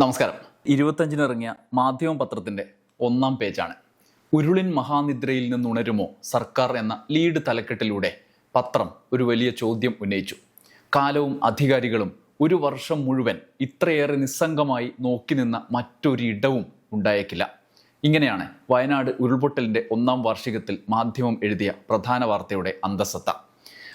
നമസ്കാരം. ഇരുപത്തഞ്ചിന് ഇറങ്ങിയ മാധ്യമ പത്രത്തിന്റെ ഒന്നാം പേജാണ്. ഉരുളിൻ മഹാനിദ്രയിൽ നിന്നുണരുമോ സർക്കാർ എന്ന ലീഡ് തലക്കെട്ടിലൂടെ പത്രം ഒരു വലിയ ചോദ്യം ഉന്നയിച്ചു. കാലവും അധികാരികളും ഒരു വർഷം മുഴുവൻ ഇത്രയേറെ നിസ്സംഗമായി നോക്കി നിന്ന മറ്റൊരിടവും ഉണ്ടായേക്കില്ല. ഇങ്ങനെയാണ് വയനാട് ഉരുൾപൊട്ടലിന്റെ ഒന്നാം വാർഷികത്തിൽ മാധ്യമം എഴുതിയ പ്രധാന വാർത്തയുടെ അന്തസത്ത.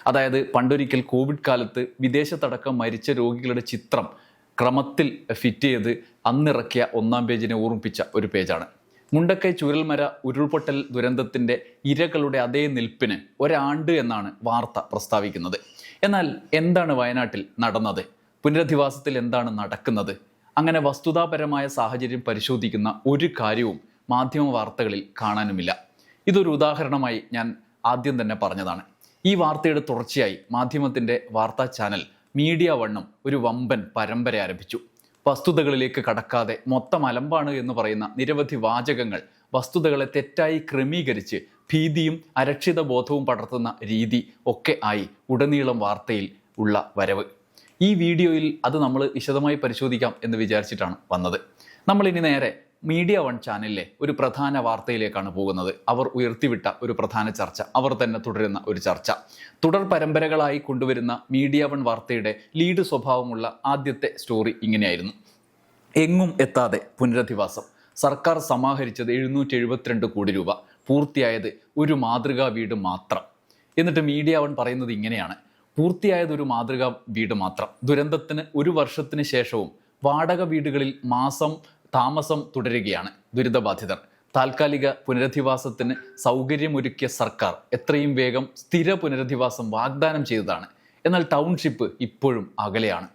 അതായത് പണ്ടൊരിക്കൽ കോവിഡ് കാലത്ത് വിദേശത്തടക്കം മരിച്ച രോഗികളുടെ ചിത്രം ക്രമത്തിൽ ഫിറ്റ് ചെയ്ത് അന്നിറക്കിയ ഒന്നാം പേജിനെ ഓർമ്മിപ്പിച്ച ഒരു പേജാണ് മുണ്ടക്കൈ ചുരൽമര ഉരുൾപൊട്ടൽ ദുരന്തത്തിന്റെ ഇരകളുടെ അതേ നിൽപ്പിന് ഒരാണ്ട് എന്നാണ് വാർത്ത പ്രസ്താവിക്കുന്നത്. എന്നാൽ എന്താണ് വയനാട്ടിൽ നടന്നത്? പുനരധിവാസത്തിൽ എന്താണ് നടക്കുന്നത്? അങ്ങനെ വസ്തുതാപരമായ സാഹചര്യം പരിശോധിക്കുന്ന ഒരു കാര്യവും മാധ്യമ വാർത്തകളിൽ കാണാനുമില്ല. ഇതൊരു ഉദാഹരണമായി ഞാൻ ആദ്യം തന്നെ പറഞ്ഞതാണ്. ഈ വാർത്തയുടെ തുടർച്ചയായി മാധ്യമത്തിന്റെ വാർത്താ ചാനൽ മീഡിയ വണ്ണം ഒരു വമ്പൻ പരമ്പര ആരംഭിച്ചു. വസ്തുതകളിലേക്ക് കടക്കാതെ മൊത്തം അലമ്പാണ് എന്ന് പറയുന്ന നിരവധി വാചകങ്ങൾ വസ്തുതകളെ തെറ്റായി ക്രമീകരിച്ച് ഭീതിയും അരക്ഷിത ബോധവും പടർത്തുന്ന രീതി ഒക്കെ ആയി ഉടനീളം വാർത്തയിൽ ഉള്ള വരവ്. ഈ വീഡിയോയിൽ അത് നമ്മൾ വിശദമായി പരിശോധിക്കാം എന്ന് വിചാരിച്ചിട്ടാണ് വന്നത്. നമ്മളിനി നേരെ മീഡിയ വൺ ചാനലിലെ ഒരു പ്രധാന വാർത്തയിലേക്കാണ് പോകുന്നത്. അവർ ഉയർത്തിവിട്ട ഒരു പ്രധാന ചർച്ച. അവർ തന്നെ തുടരുന്ന ഒരു ചർച്ച. തുടർ പരമ്പരകളായി കൊണ്ടുവരുന്ന മീഡിയ വൺ വാർത്തയുടെ ലീഡ് സ്വഭാവമുള്ള ആദ്യത്തെ സ്റ്റോറി ഇങ്ങനെയായിരുന്നു. എങ്ങും എത്താതെ പുനരധിവാസം. സർക്കാർ സമാഹരിച്ചത് എഴുന്നൂറ്റി എഴുപത്തിരണ്ട് കോടി രൂപ. പൂർത്തിയായത് ഒരു മാതൃകാ വീട് മാത്രം. എന്നിട്ട് മീഡിയ വൺ പറയുന്നത് ഇങ്ങനെയാണ്. പൂർത്തിയായത് ഒരു മാതൃകാ വീട് മാത്രം. ദുരന്തത്തിന് ഒരു വർഷത്തിന് ശേഷവും വാടക വീടുകളിൽ മാസം താമസം തുടരുകയാണ് ദുരിതബാധിതർ. താൽക്കാലിക പുനരധിവാസത്തിന് സൗകര്യമൊരുക്കിയ സർക്കാർ എത്രയും വേഗം സ്ഥിര പുനരധിവാസം വാഗ്ദാനം ചെയ്തതാണ്. എന്നാൽ ടൗൺഷിപ്പ് ഇപ്പോഴും അകലെയാണ്.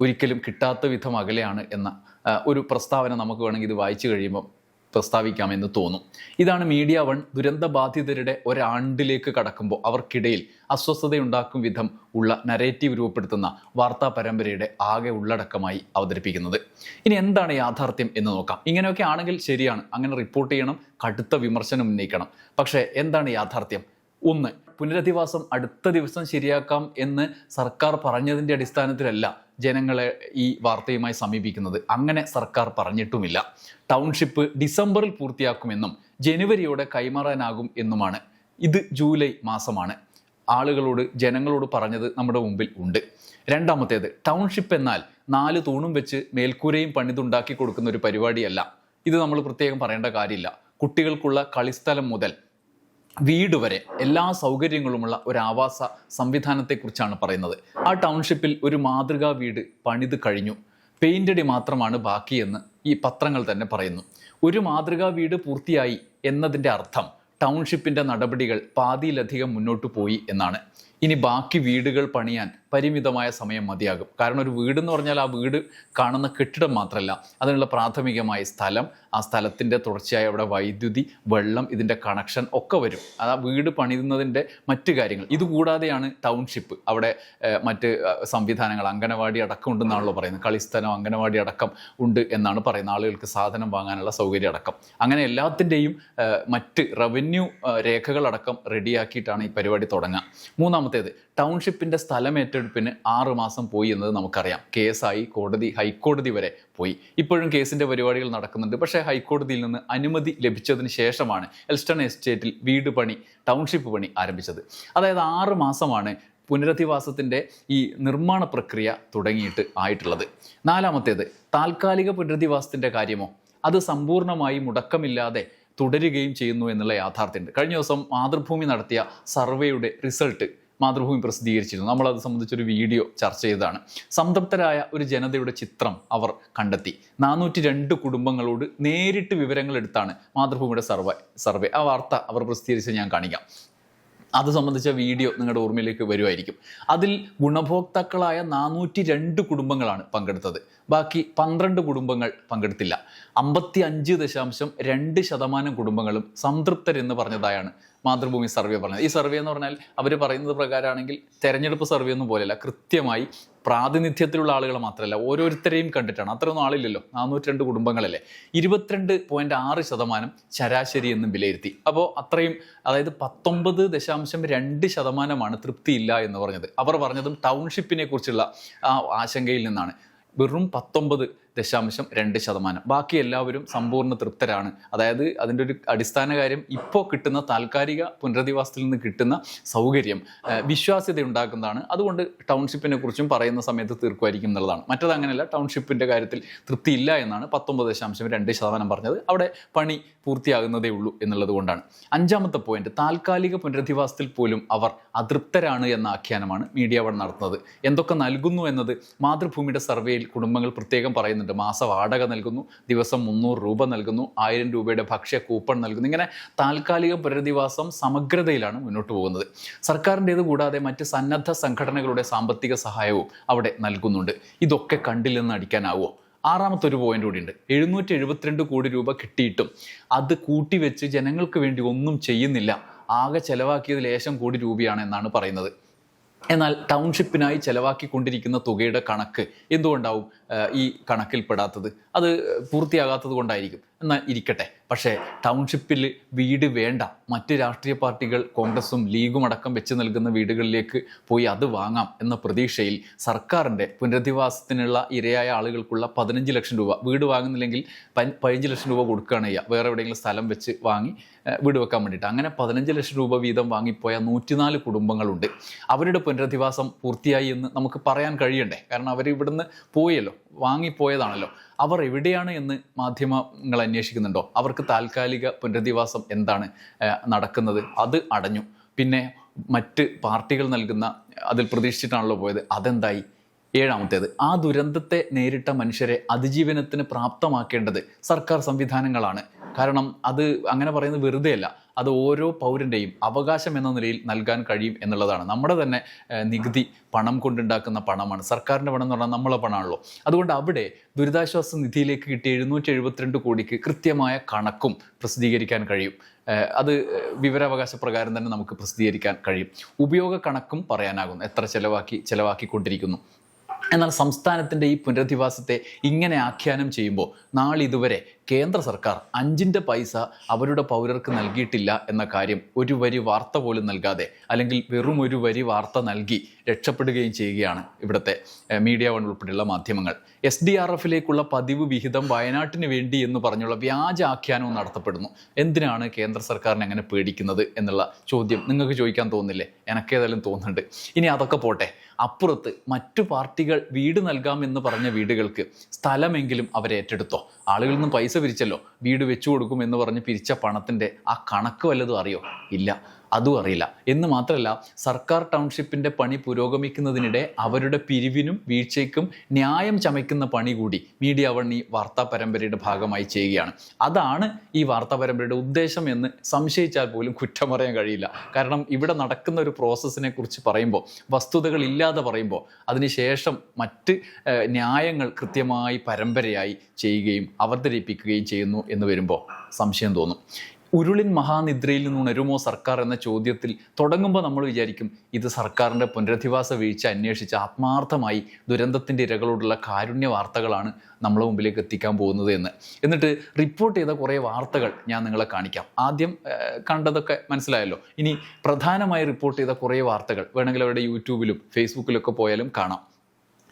ഒരിക്കലും കിട്ടാത്ത വിധം അകലെയാണ് എന്ന ഒരു പ്രസ്താവന നമുക്ക് വേണമെങ്കിൽ ഇത് വായിച്ചു കഴിയുമ്പോൾ പ്രസ്താവിക്കാമെന്ന് തോന്നും. ഇതാണ് മീഡിയ വൺ ദുരന്തബാധിതരുടെ ഒരാണ്ടിലേക്ക് കടക്കുമ്പോൾ അവർക്കിടയിൽ അസ്വസ്ഥതയുണ്ടാക്കും വിധം ഉള്ള നരേറ്റീവ് രൂപപ്പെടുത്തുന്ന വാർത്താ പരമ്പരയുടെ ആകെ ഉള്ളടക്കമായി അവതരിപ്പിക്കുന്നത്. ഇനി എന്താണ് യാഥാർത്ഥ്യം എന്ന് നോക്കാം. ഇങ്ങനെയൊക്കെ ആണെങ്കിൽ ശരിയാണ്. അങ്ങനെ റിപ്പോർട്ട് ചെയ്യണം കടുത്ത വിമർശനം ഉന്നയിക്കണം. പക്ഷേ എന്താണ് യാഥാർത്ഥ്യം? ഒന്ന്. പുനരധിവാസം അടുത്ത ദിവസം ശരിയാക്കാം എന്ന് സർക്കാർ പറഞ്ഞതിന്റെ അടിസ്ഥാനത്തിലല്ല ജനങ്ങളെ ഈ വാർത്തയുമായി സമീപിക്കുന്നത്. അങ്ങനെ സർക്കാർ പറഞ്ഞിട്ടുമില്ല. ടൗൺഷിപ്പ് ഡിസംബറിൽ പൂർത്തിയാക്കുമെന്നും ജനുവരിയോടെ കൈമാറാനാകും എന്നുമാണ്. ഇത് ജൂലൈ മാസമാണ്. ആളുകളോട് ജനങ്ങളോട് പറഞ്ഞത് നമ്മുടെ മുമ്പിൽ ഉണ്ട്. രണ്ടാമത്തേത് ടൗൺഷിപ്പ് എന്നാൽ നാല് തൂണും വെച്ച് മേൽക്കൂരയും പണിതുണ്ടാക്കി കൊടുക്കുന്ന ഒരു പരിപാടിയല്ല. ഇത് നമ്മൾ പ്രത്യേകം പറയേണ്ട കാര്യമില്ല. കുട്ടികൾക്കുള്ള കളിസ്ഥലം മുതൽ വീട് വരെ എല്ലാ സൗകര്യങ്ങളുമുള്ള ഒരു ആവാസ സംവിധാനത്തെക്കുറിച്ചാണ് പറയുന്നത്. ആ ടൗൺഷിപ്പിൽ ഒരു മാതൃകാ വീട് പണിത് കഴിഞ്ഞു. പെയിന്റടി മാത്രമാണ് ബാക്കിയെന്ന് ഈ പത്രങ്ങൾ തന്നെ പറയുന്നു. ഒരു മാതൃകാ വീട് പൂർത്തിയായി എന്നതിന്റെ അർത്ഥം ടൗൺഷിപ്പിന്റെ നടപടികൾ പാതിയിലധികം മുന്നോട്ട് പോയി എന്നാണ്. ഇനി ബാക്കി വീടുകൾ പണിയാൻ പരിമിതമായ സമയം മതിയാകും. കാരണം ഒരു വീട് എന്ന് പറഞ്ഞാൽ ആ വീട് കാണുന്ന കെട്ടിടം മാത്രമല്ല അതിനുള്ള പ്രാഥമികമായ സ്ഥലം ആ സ്ഥലത്തിന്റെ തുടർച്ചയായ അവിടെ വൈദ്യുതി വെള്ളം ഇതിന്റെ കണക്ഷൻ ഒക്കെ വരും. അത് ആ വീട് പണിയുന്നതിന്റെ മറ്റു കാര്യങ്ങൾ. ഇതുകൂടാതെയാണ് ടൗൺഷിപ്പ് അവിടെ മറ്റ് സംവിധാനങ്ങൾ. അംഗനവാടി അടക്കം ഉണ്ടെന്നാണല്ലോ പറയുന്നത്. കളിസ്ഥലം അംഗനവാടി അടക്കം ഉണ്ട് എന്നാണ് പറയുന്നത്. ആളുകൾക്ക് സാധനം വാങ്ങാനുള്ള സൗകര്യം അടക്കം. അങ്ങനെ എല്ലാത്തിന്റെയും മറ്റ് റവന്യൂ രേഖകളടക്കം റെഡിയാക്കിയിട്ടാണ് ഈ പരിപാടി തുടങ്ങുക. മൂന്നാമത്തേത് ടൗൺഷിപ്പിന്റെ സ്ഥലം ഏറ്റെടുപ്പിന് ആറ് മാസം പോയി എന്നത് നമുക്കറിയാം. കേസായി കോടതി ഹൈക്കോടതി വരെ പോയി. ഇപ്പോഴും കേസിന്റെ പരിപാടികൾ നടക്കുന്നുണ്ട്. പക്ഷേ ഹൈക്കോടതിയിൽ നിന്ന് അനുമതി ലഭിച്ചതിന് ശേഷമാണ് എൽസ്റ്റൺ എസ്റ്റേറ്റിൽ വീട് പണി ടൗൺഷിപ്പ് പണി ആരംഭിച്ചത്. അതായത് ആറ് മാസമാണ് പുനരധിവാസത്തിന്റെ ഈ നിർമ്മാണ പ്രക്രിയ തുടങ്ങിയിട്ട് ആയിട്ടുള്ളത്. നാലാമത്തേത് താൽക്കാലിക പുനരധിവാസത്തിന്റെ കാര്യമോ? അത് സമ്പൂർണമായി മുടക്കമില്ലാതെ തുടരുകയും ചെയ്യുന്നു എന്നുള്ള യാഥാർത്ഥ്യമുണ്ട്. കഴിഞ്ഞ ദിവസം മാതൃഭൂമി നടത്തിയ സർവേയുടെ റിസൾട്ട് മാതൃഭൂമി പ്രസിദ്ധീകരിച്ചിരുന്നു. നമ്മളത് സംബന്ധിച്ചൊരു വീഡിയോ ചർച്ച ചെയ്തതാണ്. സംതൃപ്തരായ ഒരു ജനതയുടെ ചിത്രം അവർ കണ്ടെത്തി. നാനൂറ്റി രണ്ട് കുടുംബങ്ങളോട് നേരിട്ട് വിവരങ്ങൾ എടുത്താണ് മാതൃഭൂമിയുടെ സർവേ സർവേ ആ വാർത്ത അവർ പ്രസിദ്ധീകരിച്ച് ഞാൻ കാണിക്കാം. അത് സംബന്ധിച്ച വീഡിയോ നിങ്ങളുടെ ഓർമ്മയിലേക്ക് വരുമായിരിക്കും. അതിൽ ഗുണഭോക്താക്കളായ നാനൂറ്റി രണ്ട് കുടുംബങ്ങളാണ് പങ്കെടുത്തത്. ബാക്കി പന്ത്രണ്ട് കുടുംബങ്ങൾ പങ്കെടുത്തില്ല. അമ്പത്തി അഞ്ച് ദശാംശം രണ്ട് ശതമാനം കുടുംബങ്ങളും സംതൃപ്തരെന്ന് പറഞ്ഞതായാണ് മാതൃഭൂമി സർവേ പറഞ്ഞത്. ഈ സർവേ എന്ന് പറഞ്ഞാൽ അവർ പറയുന്നത് പ്രകാരമാണെങ്കിൽ തെരഞ്ഞെടുപ്പ് സർവേ ഒന്നും പോലെയല്ല. കൃത്യമായി പ്രാതിനിധ്യത്തിലുള്ള ആളുകൾ മാത്രമല്ല ഓരോരുത്തരെയും കണ്ടിട്ടാണ്. അത്രയൊന്നും ആളില്ലല്ലോ. നാനൂറ്റി രണ്ട് കുടുംബങ്ങളല്ലേ. ഇരുപത്തിരണ്ട് പോയിന്റ് ആറ് ശതമാനം ശരാശരി എന്നും വിലയിരുത്തി. അപ്പോൾ അത്രയും അതായത് പത്തൊമ്പത് ദശാംശം രണ്ട് ശതമാനമാണ് തൃപ്തിയില്ല എന്ന് പറഞ്ഞത്. അവർ പറഞ്ഞതും ടൗൺഷിപ്പിനെ കുറിച്ചുള്ള ആ ആശങ്കയിൽ നിന്നാണ്. വെറും പത്തൊമ്പത് ദശാംശം രണ്ട് ശതമാനം. ബാക്കി എല്ലാവരും സമ്പൂർണ തൃപ്തരാണ്. അതായത് അതിന്റെ ഒരു അടിസ്ഥാന കാര്യം ഇപ്പോൾ കിട്ടുന്ന താൽക്കാലിക പുനരധിവാസത്തിൽ നിന്ന് കിട്ടുന്ന സൗകര്യം വിശ്വാസ്യത ഉണ്ടാക്കുന്നതാണ് അതുകൊണ്ട് ടൗൺഷിപ്പിനെ കുറിച്ചും പറയുന്ന സമയത്ത് തീർക്കുമായിരിക്കും എന്നുള്ളതാണ്. മറ്റത് അങ്ങനെയല്ല ടൗൺഷിപ്പിന്റെ കാര്യത്തിൽ തൃപ്തിയില്ല എന്നാണ് പത്തൊമ്പത് ദശാംശം രണ്ട് ശതമാനം പറഞ്ഞത്. അവിടെ പണി പൂർത്തിയാകുന്നതേ ഉള്ളൂ എന്നുള്ളത് കൊണ്ടാണ്. അഞ്ചാമത്തെ പോയിന്റ് താൽക്കാലിക പുനരധിവാസത്തിൽ പോലും അവർ അതൃപ്തരാണ് എന്ന ആഖ്യാനമാണ് മീഡിയ വൺ നടത്തുന്നത്. എന്തൊക്കെ നൽകുന്നു എന്നത് മാതൃഭൂമിയുടെ സർവേയിൽ കുടുംബങ്ങൾ പ്രത്യേകം പറയുന്നുണ്ട് മാസ വാടക നൽകുന്നു ദിവസം മുന്നൂറ് രൂപ നൽകുന്നു ആയിരം രൂപയുടെ ഭക്ഷ്യ കൂപ്പൺ നൽകുന്നു. ഇങ്ങനെ താൽക്കാലിക പുനരധിവാസം സമഗ്രതയിലാണ് മുന്നോട്ട് പോകുന്നത്. സർക്കാരിന്റേത് കൂടാതെ മറ്റ് സന്നദ്ധ സംഘടനകളുടെ സാമ്പത്തിക സഹായവും അവിടെ നൽകുന്നുണ്ട്. ഇതൊക്കെ കണ്ടില്ലെന്ന് അടിക്കാനാവോ ആറാമത്തെ ഒരു പോയിന്റ് കൂടിയുണ്ട്. എഴുന്നൂറ്റി എഴുപത്തിരണ്ട് കോടി രൂപ കിട്ടിയിട്ടും അത് കൂട്ടിവെച്ച് ജനങ്ങൾക്ക് വേണ്ടി ഒന്നും ചെയ്യുന്നില്ല. ആകെ ചെലവാക്കിയത് ലേശം കോടി രൂപയാണ് എന്നാണ് പറയുന്നത്. എന്നാൽ ടൗൺഷിപ്പിനായി ചെലവാക്കിക്കൊണ്ടിരിക്കുന്ന തുകയുടെ കണക്ക് എന്തുകൊണ്ടാവും ഈ കണക്കിൽപ്പെടാത്തത്? അത് പൂർത്തിയാകാത്തത് കൊണ്ടായിരിക്കും. എന്നാൽ ഇരിക്കട്ടെ. പക്ഷേ ടൗൺഷിപ്പിൽ വീട് വേണ്ട. മറ്റ് രാഷ്ട്രീയ പാർട്ടികൾ കോൺഗ്രസും ലീഗും അടക്കം വെച്ച് നൽകുന്ന വീടുകളിലേക്ക് പോയി അത് വാങ്ങാം എന്ന പ്രതീക്ഷയിൽ സർക്കാരിന്റെ പുനരധിവാസത്തിനുള്ള ഇരയായ ആളുകൾക്കുള്ള പതിനഞ്ച് ലക്ഷം രൂപ വീട് വാങ്ങുന്നില്ലെങ്കിൽ പതിനഞ്ച് ലക്ഷം രൂപ കൊടുക്കുകയാണ് ചെയ്യുക. വേറെ എവിടെയെങ്കിലും സ്ഥലം വെച്ച് വാങ്ങി വീട് വെക്കാൻ വേണ്ടിയിട്ട്. അങ്ങനെ പതിനഞ്ച് ലക്ഷം രൂപ വീതം വാങ്ങിപ്പോയ നൂറ്റിനാല് കുടുംബങ്ങളുണ്ട്. അവരുടെ പുനരധിവാസം പൂർത്തിയായി എന്ന് നമുക്ക് പറയാൻ കഴിയണ്ടേ? കാരണം അവർ ഇവിടുന്ന് പോയല്ലോ. വാങ്ങിപ്പോയതാണല്ലോ. അവർ എവിടെയാണ് എന്ന് മാധ്യമങ്ങൾ അന്വേഷിക്കുന്നുണ്ടോ? അവർക്ക് താൽക്കാലിക പുനരധിവാസം എന്താണ് നടക്കുന്നത്? അത് അടഞ്ഞു. പിന്നെ മറ്റ് പാർട്ടികൾ നൽകുന്ന അതിൽ പ്രതീക്ഷിച്ചിട്ടാണല്ലോ പോയത്. അതെന്തായി? ഏഴാമത്തേത് ആ ദുരന്തത്തെ നേരിട്ട മനുഷ്യരെ അതിജീവനത്തിന് പ്രാപ്തമാക്കേണ്ടത് സർക്കാർ സംവിധാനങ്ങളാണ്. കാരണം അത് അങ്ങനെ പറയുന്നത് വെറുതെയല്ല. അത് ഓരോ പൗരന്റെയും അവകാശം എന്ന നിലയിൽ നൽകാൻ കഴിയും എന്നുള്ളതാണ്. നമ്മുടെ തന്നെ നികുതി പണം കൊണ്ടുണ്ടാക്കുന്ന പണമാണ്. സർക്കാരിന്റെ പണം എന്ന് പറഞ്ഞാൽ നമ്മളെ പണമാണല്ലോ. അതുകൊണ്ട് അവിടെ ദുരിതാശ്വാസ നിധിയിലേക്ക് കിട്ടിയ എഴുന്നൂറ്റി എഴുപത്തിരണ്ട് കോടിക്ക് കൃത്യമായ കണക്കും പ്രസിദ്ധീകരിക്കാൻ കഴിയും. അത് വിവരാവകാശ പ്രകാരം തന്നെ നമുക്ക് പ്രസിദ്ധീകരിക്കാൻ കഴിയും. ഉപയോഗ കണക്കും പറയാനാകുന്നു. എത്ര ചിലവാക്കി ചിലവാക്കിക്കൊണ്ടിരിക്കുന്നു. എന്നാൽ സംസ്ഥാനത്തിന്റെ ഈ പുനരധിവാസത്തെ ഇങ്ങനെ ആഖ്യാനം ചെയ്യുമ്പോൾ നാളിതുവരെ കേന്ദ്ര സർക്കാർ അഞ്ചിന്റെ പൈസ അവരുടെ പൗരർക്ക് നൽകിയിട്ടില്ല എന്ന കാര്യം ഒരു വരി വാർത്ത പോലും നൽകാതെ അല്ലെങ്കിൽ വെറും ഒരു വരി വാർത്ത നൽകി രക്ഷപ്പെടുകയും ചെയ്യുകയാണ് ഇവിടുത്തെ മീഡിയ വൺ ഉൾപ്പെടെയുള്ള മാധ്യമങ്ങൾ. എസ് ഡി ആർ എഫിലേക്കുള്ള പതിവ് വിഹിതം വയനാട്ടിന് വേണ്ടി എന്ന് പറഞ്ഞുള്ള വ്യാജ ആഖ്യാനവും നടത്തപ്പെടുന്നു. എന്തിനാണ് കേന്ദ്ര സർക്കാരിനെ അങ്ങനെ പേടിക്കുന്നത് എന്നുള്ള ചോദ്യം നിങ്ങൾക്ക് ചോദിക്കാൻ തോന്നില്ലേ? എനക്കേതായാലും തോന്നുന്നുണ്ട്. ഇനി അതൊക്കെ പോട്ടെ. അപ്പുറത്ത് മറ്റു പാർട്ടികൾ വീട് നൽകാമെന്ന് പറഞ്ഞ വീടുകൾക്ക് സ്ഥലമെങ്കിലും അവരെ ഏറ്റെടുത്തോ ആളുകളിൽ നിന്ന് പൈസ പിരിച്ചല്ലോ. വീട് വെച്ചു കൊടുക്കും എന്ന് പറഞ്ഞ് പിരിച്ച പണത്തിന്റെ ആ കണക്ക് വല്ലതും അറിയോ? ഇല്ല. അതും അറിയില്ല. എന്ന് മാത്രമല്ല സർക്കാർ ടൗൺഷിപ്പിന്റെ പണി പുരോഗമിക്കുന്നതിനിടെ അവരുടെ പിരിവിനും വീഴ്ചയ്ക്കും ന്യായം ചമയ്ക്കുന്ന പണി കൂടി മീഡിയ വൺ ഈ വാർത്താ പരമ്പരയുടെ ഭാഗമായി ചെയ്യുകയാണ്. അതാണ് ഈ വാർത്താ പരമ്പരയുടെ ഉദ്ദേശം എന്ന് സംശയിച്ചാൽ പോലും കുറ്റം പറയാൻ കഴിയില്ല. കാരണം ഇവിടെ നടക്കുന്ന ഒരു പ്രോസസ്സിനെ കുറിച്ച് പറയുമ്പോൾ വസ്തുതകൾ ഇല്ലാതെ പറയുമ്പോൾ അതിനുശേഷം മറ്റ് ന്യായങ്ങൾ കൃത്യമായി പരമ്പരയായി ചെയ്യുകയും അവതരിപ്പിക്കുകയും ചെയ്യുന്നു എന്ന് വരുമ്പോൾ സംശയം തോന്നും. ഉരുളിൻ മഹാനിദ്രയിൽ നിന്ന് ഉണരുമോ സർക്കാർ എന്ന ചോദ്യത്തിൽ തുടങ്ങുമ്പോൾ നമ്മൾ വിചാരിക്കും ഇത് സർക്കാരിന്റെ പുനരധിവാസ വീഴ്ച അന്വേഷിച്ച് ആത്മാർത്ഥമായി ദുരന്തത്തിന്റെ ഇരകളോടുള്ള കാരുണ്യ വാർത്തകളാണ് നമ്മളെ മുമ്പിലേക്ക് എത്തിക്കാൻ പോകുന്നത് എന്ന്. എന്നിട്ട് റിപ്പോർട്ട് ചെയ്ത കുറേ വാർത്തകൾ ഞാൻ നിങ്ങളെ കാണിക്കാം. ആദ്യം കണ്ടതൊക്കെ മനസ്സിലായല്ലോ. ഇനി പ്രധാനമായി റിപ്പോർട്ട് ചെയ്ത കുറേ വാർത്തകൾ വേണമെങ്കിൽ അവരുടെ യൂട്യൂബിലും ഫേസ്ബുക്കിലൊക്കെ പോയാലും കാണാം.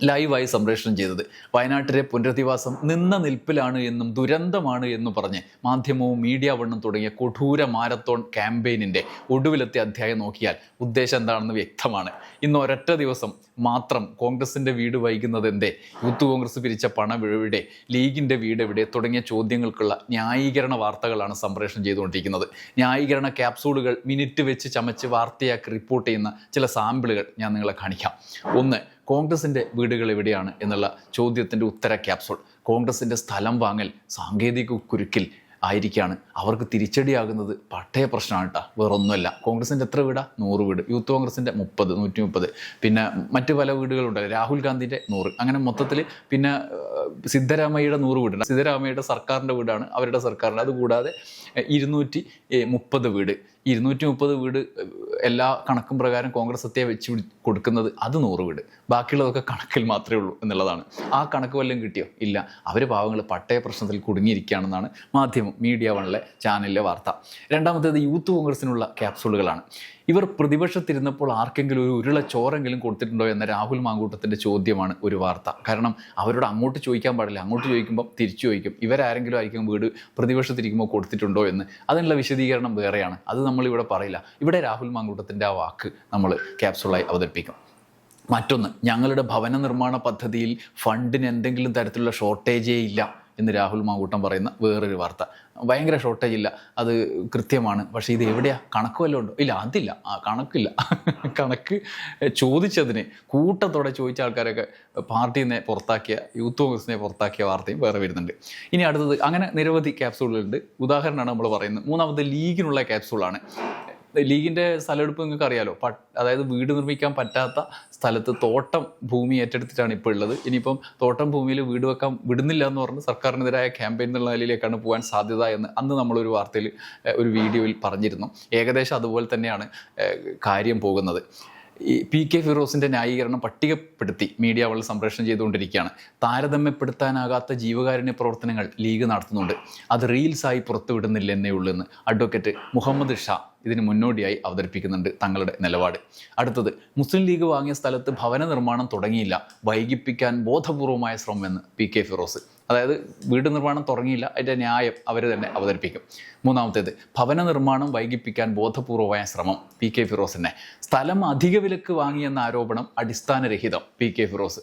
ലൈവായി സംപ്രേഷണം ചെയ്തത്. വയനാട്ടിലെ പുനരധിവാസം നിന്ന നിൽപ്പിലാണ് എന്നും ദുരന്തമാണ് എന്നും പറഞ്ഞ് മാധ്യമവും മീഡിയ വണ്ണും തുടങ്ങിയ കൊടൂര മാരത്തോൺ ക്യാമ്പയിനിന്റെ ഒടുവിലത്തെ അധ്യായം നോക്കിയാൽ ഉദ്ദേശം എന്താണെന്ന് വ്യക്തമാണ്. ഇന്ന് ഒരൊറ്റ ദിവസം മാത്രം കോൺഗ്രസിന്റെ വീട് വൈകുന്നത് എന്തേ? യൂത്ത് കോൺഗ്രസ് പിരിച്ച പണം എവിടെ? ലീഗിന്റെ വീട് എവിടെ? തുടങ്ങിയ ചോദ്യങ്ങൾക്കുള്ള ന്യായീകരണ വാർത്തകളാണ് സംപ്രേഷണം ചെയ്തുകൊണ്ടിരിക്കുന്നത്. ന്യായീകരണ ക്യാപ്സൂളുകൾ മിനിറ്റ് വെച്ച് ചമച്ച് വാർത്തയാക്കി റിപ്പോർട്ട് ചെയ്യുന്ന ചില സാമ്പിളുകൾ ഞാൻ നിങ്ങളെ കാണിക്കാം. ഒന്ന് കോൺഗ്രസിന്റെ വീടുകൾ എവിടെയാണ് എന്നുള്ള ചോദ്യത്തിന്റെ ഉത്തര ക്യാപ്സൂൾ കോൺഗ്രസിന്റെ സ്ഥലം വാങ്ങൽ സാങ്കേതിക കുരുക്കിൽ ആയിരിക്കുകയാണ് അവർക്ക് തിരിച്ചടിയാകുന്നത് പട്ടയ പ്രശ്നമാണ് കേട്ടോ വേറൊന്നുമല്ല. കോൺഗ്രസിന്റെ എത്ര വീടാ? നൂറ് വീട്. യൂത്ത് കോൺഗ്രസിന്റെ മുപ്പത് നൂറ്റി മുപ്പത് പിന്നെ മറ്റ് പല വീടുകളുണ്ടല്ലോ. രാഹുൽ ഗാന്ധിന്റെ നൂറ്. അങ്ങനെ മൊത്തത്തിൽ പിന്നെ സിദ്ധരാമയ്യയുടെ നൂറ് വീടുണ്ട്. സിദ്ധരാമയ്യയുടെ സർക്കാരിന്റെ വീടാണ് അവരുടെ സർക്കാരിന്റെ അതുകൂടാതെ ഇരുന്നൂറ്റി മുപ്പത് വീട്. ഇരുന്നൂറ്റി മുപ്പത് വീട് എല്ലാ കണക്കും പ്രകാരം കോൺഗ്രസ് എത്തിയ വെച്ച് കൊടുക്കുന്നത് അത് നൂറ് വീട്. ബാക്കിയുള്ളതൊക്കെ കണക്കിൽ മാത്രമേ ഉള്ളൂ എന്നുള്ളതാണ്. ആ കണക്ക് വല്ലതും കിട്ടിയോ? ഇല്ല. അവർ പാവങ്ങൾ പട്ടയ പ്രശ്നത്തിൽ കുടുങ്ങിയിരിക്കുകയാണെന്നാണ് മാധ്യമം മീഡിയ വണിലെ ചാനലിലെ വാർത്ത. രണ്ടാമത്തേത് യൂത്ത് കോൺഗ്രസിനുള്ള ക്യാപ്സൂളുകളാണ്. ഇവർ പ്രതിപക്ഷത്തിരുന്നപ്പോൾ ആർക്കെങ്കിലും ഒരു ഉരുള ചോറെങ്കിലും കൊടുത്തിട്ടുണ്ടോ എന്ന രാഹുൽ മാങ്കൂട്ടത്തിന്റെ ചോദ്യമാണ് ഒരു വാർത്ത. കാരണം അവരോട് അങ്ങോട്ട് ചോദിക്കാൻ പാടില്ല. അങ്ങോട്ട് ചോദിക്കുമ്പോൾ തിരിച്ചു ചോദിക്കും. ഇവരാരെങ്കിലും ആയിരിക്കും വീട് പ്രതിപക്ഷത്തിരിക്കുമ്പോൾ കൊടുത്തിട്ടുണ്ടോ എന്ന്. അതിനുള്ള വിശദീകരണം വേറെയാണ്. അത് നമ്മളിവിടെ പറയില്ല. ഇവിടെ രാഹുൽ മാങ്കൂട്ടത്തിന്റെ ആ വാക്ക് നമ്മൾ ക്യാപ്സുളായി അവതരിപ്പിക്കും. മറ്റൊന്ന് ഞങ്ങളുടെ ഭവന നിർമ്മാണ പദ്ധതിയിൽ ഫണ്ടിന് എന്തെങ്കിലും തരത്തിലുള്ള ഷോർട്ടേജേ ഇല്ല. എന്ന് രാഹുൽ മാങ്കൂട്ടം പറയുന്ന വേറൊരു വാർത്ത. ഭയങ്കര ഷോർട്ടേജ് ഇല്ല. അത് കൃത്യമാണ്. പക്ഷേ ഇത് എവിടെയാ? കണക്ക് വല്ലതും ഉണ്ടോ? ഇല്ല അതില്ല. ആ കണക്കില്ല. കണക്ക് ചോദിച്ചതിന് കൂട്ടത്തോടെ ചോദിച്ച ആൾക്കാരൊക്കെ പാർട്ടിനെ പുറത്താക്കിയ യൂത്ത് കോൺഗ്രസിനെ പുറത്താക്കിയ വാർത്തയും വേറെ വരുന്നുണ്ട്. ഇനി അടുത്തത് അങ്ങനെ നിരവധി ക്യാപ്സൂളുകളുണ്ട് ഉദാഹരണമാണ് നമ്മൾ പറയുന്നത്. മൂന്നാമത് ലീഗിനുള്ള ക്യാപ്സൂളാണ് ലീഗിന്റെ സ്ഥലമെടുപ്പ് നിങ്ങൾക്ക് അറിയാലോ. അതായത് വീട് നിർമ്മിക്കാൻ പറ്റാത്ത സ്ഥലത്ത് തോട്ടം ഭൂമി ഏറ്റെടുത്തിട്ടാണ് ഇപ്പോൾ ഉള്ളത്. ഇനിയിപ്പം തോട്ടം ഭൂമിയിൽ വീട് വെക്കാൻ വിടുന്നില്ല എന്ന് പറഞ്ഞ് സർക്കാരിനെതിരായ ക്യാമ്പയിൻ എന്നുള്ള നിലയിലേക്കാണ് പോകാൻ സാധ്യത എന്ന് അന്ന് നമ്മളൊരു വാർത്തയിൽ ഒരു വീഡിയോയിൽ പറഞ്ഞിരുന്നു. ഏകദേശം അതുപോലെ തന്നെയാണ് കാര്യം പോകുന്നത്. ഈ പി കെ ഫിറോസിന്റെ ന്യായീകരണം പട്ടികപ്പെടുത്തി മീഡിയ അവൾ സംപ്രേഷണം ചെയ്തുകൊണ്ടിരിക്കുകയാണ്. താരതമ്യപ്പെടുത്താനാകാത്ത ജീവകാരുണ്യ പ്രവർത്തനങ്ങൾ ലീഗ് നടത്തുന്നുണ്ട്. അത് റീൽസായി പുറത്തുവിടുന്നില്ല എന്നേ ഉള്ളൂ എന്ന് അഡ്വക്കേറ്റ് മുഹമ്മദ് ഷാ ഇതിന് മുന്നോടിയായി അവതരിപ്പിക്കുന്നുണ്ട് തങ്ങളുടെ നിലപാട്. അടുത്തത് മുസ്ലിം ലീഗ് വാങ്ങിയ സ്ഥലത്ത് ഭവന നിർമ്മാണം തുടങ്ങിയില്ല. വൈകിപ്പിക്കാൻ ബോധപൂർവമായ ശ്രമം എന്ന് പി കെ ഫിറോസ്. അതായത് വീട് നിർമ്മാണം തുടങ്ങിയില്ല അതിന്റെ ന്യായം അവർ തന്നെ അവതരിപ്പിക്കും. മൂന്നാമത്തേത് ഭവന നിർമ്മാണം വൈകിപ്പിക്കാൻ ബോധപൂർവമായ ശ്രമം പി കെ ഫിറോസിനെ. സ്ഥലം അധിക വിലക്ക് വാങ്ങിയെന്ന ആരോപണം അടിസ്ഥാനരഹിതം പി കെ ഫിറോസ്.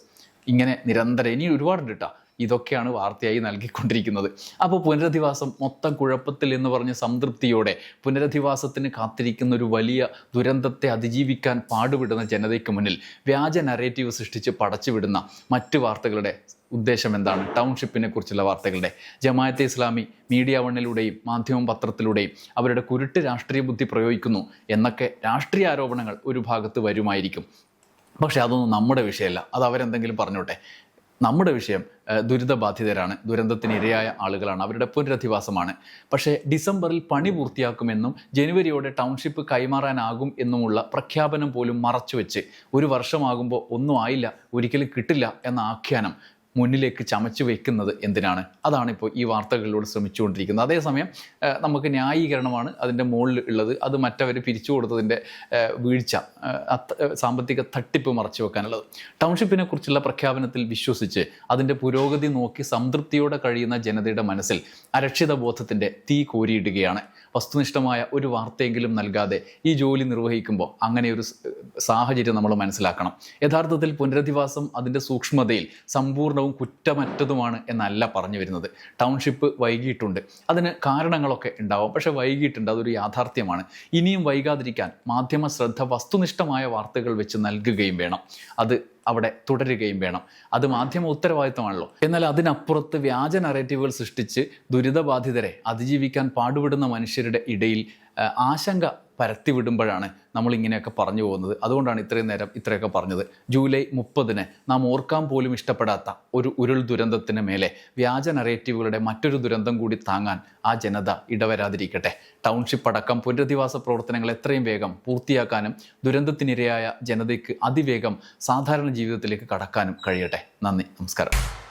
ഇങ്ങനെ നിരന്തരം ഇനി ഒരുപാടുണ്ട് കേട്ടോ ഇതൊക്കെയാണ് വാർത്തയായി നൽകിക്കൊണ്ടിരിക്കുന്നത്. അപ്പോൾ പുനരധിവാസം മൊത്തം കുഴപ്പത്തിൽ എന്ന് പറഞ്ഞ് സംതൃപ്തിയോടെ പുനരധിവാസത്തിന് കാത്തിരിക്കുന്ന ഒരു വലിയ ദുരന്തത്തെ അതിജീവിക്കാൻ പാടുവിടുന്ന ജനതയ്ക്ക് മുന്നിൽ വ്യാജ നരേറ്റീവ് സൃഷ്ടിച്ച് പടച്ചുവിടുന്ന മറ്റ് വാർത്തകളുടെ ഉദ്ദേശം എന്താണ്? ടൗൺഷിപ്പിനെ കുറിച്ചുള്ള വാർത്തകളുടെ. ജമായത്തെ ഇസ്ലാമി മീഡിയ വണ്ണിലൂടെയും മാധ്യമ പത്രത്തിലൂടെയും അവരുടെ കുരുട്ട് രാഷ്ട്രീയ ബുദ്ധി പ്രയോഗിക്കുന്നു എന്നൊക്കെ രാഷ്ട്രീയ ആരോപണങ്ങൾ ഒരു ഭാഗത്ത് വരുമായിരിക്കും. പക്ഷേ അതൊന്നും നമ്മുടെ വിഷയമല്ല. അത് അവരെന്തെങ്കിലും പറഞ്ഞോട്ടെ? നമ്മുടെ വിഷയം ദുരിതബാധിതരാണ് ദുരന്തത്തിന് ഇരയായ ആളുകളാണ് അവരുടെ പുനരധിവാസമാണ്. പക്ഷേ ഡിസംബറിൽ പണി പൂർത്തിയാക്കുമെന്നും ജനുവരിയോടെ ടൗൺഷിപ്പ് കൈമാറാനാകും എന്നുമുള്ള പ്രഖ്യാപനം പോലും മറച്ചുവെച്ച് ഒരു വർഷമാകുമ്പോൾ ഒന്നും ആയില്ല ഒരിക്കലും കിട്ടില്ല എന്ന ആഖ്യാനം. മുന്നിലേക്ക് ചമച്ചു വെക്കുന്നത് എന്തിനാണ്? അതാണ് ഇപ്പോൾ ഈ വാർത്തകളിലൂടെ ശ്രമിച്ചുകൊണ്ടിരിക്കുന്നത്. അതേസമയം നമുക്ക് ന്യായീകരണമാണ് അതിന്റെ മുകളിൽ ഉള്ളത്. അത് മറ്റവർ പിരിച്ചു കൊടുത്തതിന്റെ വീഴ്ച സാമ്പത്തിക തട്ടിപ്പ് മറച്ചു വെക്കാനുള്ളത്. ടൗൺഷിപ്പിനെ കുറിച്ചുള്ള പ്രഖ്യാപനത്തിൽ വിശ്വസിച്ച് അതിന്റെ പുരോഗതി നോക്കി സംതൃപ്തിയോടെ കഴിയുന്ന ജനതയുടെ മനസ്സിൽ അരക്ഷിത ബോധത്തിന്റെ തീ കോരിയിടുകയാണ്. വസ്തുനിഷ്ഠമായ ഒരു വാർത്തയെങ്കിലും നൽകാതെ ഈ ജോലി നിർവഹിക്കുമ്പോൾ അങ്ങനെ ഒരു സാഹചര്യം നമ്മൾ മനസ്സിലാക്കണം. യഥാർത്ഥത്തിൽ പുനരധിവാസം അതിന്റെ സൂക്ഷ്മതയിൽ സമ്പൂർണവും കുറ്റമറ്റതുമാണ് എന്നല്ല പറഞ്ഞു വരുന്നത്. ടൗൺഷിപ്പ് വൈകിയിട്ടുണ്ട്. അതിന് കാരണങ്ങളൊക്കെ ഉണ്ടാവും. പക്ഷേ വൈകിയിട്ടുണ്ട്. അതൊരു യാഥാർത്ഥ്യമാണ്. ഇനിയും വൈകാതിരിക്കാൻ മാധ്യമ ശ്രദ്ധ വസ്തുനിഷ്ഠമായ വാർത്തകൾ വെച്ച് നൽകുകയും വേണം. അത് അവിടെ തുടരുകയും വേണം. അത് മാധ്യമ ഉത്തരവാദിത്തമാണല്ലോ. എന്നാൽ അതിനപ്പുറത്ത് വ്യാജ നറേറ്റീവുകൾ സൃഷ്ടിച്ച് ദുരിതബാധിതരെ അതിജീവിക്കാൻ പാടുപെടുന്ന മനുഷ്യരുടെ ഇടയിൽ ആശങ്ക പരത്തിവിടുമ്പോഴാണ് നമ്മൾ ഇങ്ങനെയൊക്കെ പറഞ്ഞു പോകുന്നത്. അതുകൊണ്ടാണ് ഇത്രയും നേരം ഇത്രയൊക്കെ പറഞ്ഞത്. ജൂലൈ മുപ്പതിന് നാം ഓർക്കാൻ പോലും ഇഷ്ടപ്പെടാത്ത ഒരു ഉരുൾ ദുരന്തത്തിന് മേലെ വ്യാജ നറേറ്റീവുകളുടെ മറ്റൊരു ദുരന്തം കൂടി താങ്ങാൻ ആ ജനത ഇടവരാതിരിക്കട്ടെ. ടൗൺഷിപ്പ് അടക്കം പുനരധിവാസ പ്രവർത്തനങ്ങൾ എത്രയും വേഗം പൂർത്തിയാക്കാനും ദുരന്തത്തിനിരയായ ജനതയ്ക്ക് അതിവേഗം സാധാരണ ജീവിതത്തിലേക്ക് കടക്കാനും കഴിയട്ടെ. നന്ദി. നമസ്കാരം.